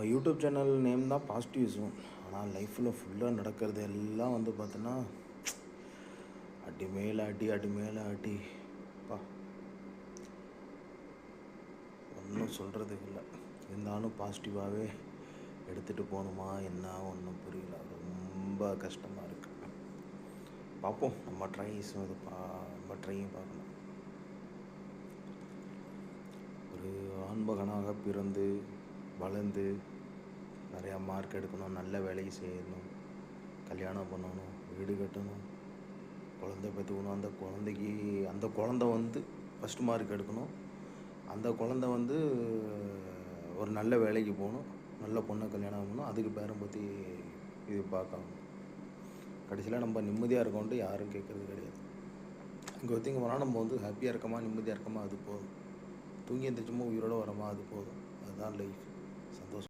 நம்ம YouTube channel name தான் Positive Zone ஆனால் லைஃப்பில் ஃபுல்லாக நடக்கிறது எல்லாம் வந்து பார்த்தோன்னா அடி மேலே அடி அடி மேலே அடி. பா. ஒன்றும் சொல்கிறதுக்கு இல்லை. இருந்தாலும் பாசிட்டிவாகவே எடுத்துகிட்டு போகணுமா என்ன ஒன்றும் புரியல. ரொம்ப கஷ்டமாக இருக்குது பார்ப்போம் நம்ம ட்ரைஸும் இது பா நம்ம ட்ரையும் பார்க்கணும் ஒரு ஆண்மகனாக பிறந்து வளர்ந்து நிறையா மார்க் எடுக்கணும் நல்ல வேலையை செய்யணும் கல்யாணம் பண்ணணும் வீடு கட்டணும் குழந்தை பெற்றுக்கணும். அந்த குழந்தைக்கு அந்த குழந்த வந்து ஃபஸ்ட் மார்க் எடுக்கணும். அந்த குழந்த வந்து ஒரு நல்ல வேலைக்கு போகணும் நல்ல பொண்ணை கல்யாணம் பண்ணணும். அதுக்கு பேரம் பற்றி இது பார்க்கணும். கடைசியில் நம்ம நிம்மதியாக இருக்கோன்ட்டு யாரும் கேட்குறது கிடையாது. இங்கே ஒருத்தங்க போனால் நம்ம வந்து ஹாப்பியாக இருக்கமா நிம்மதியாக இருக்கமா அது போதும். தூங்கி எந்திரிச்சுமோ உயிரோட வரமா அது போதும். அதுதான் லைஃப்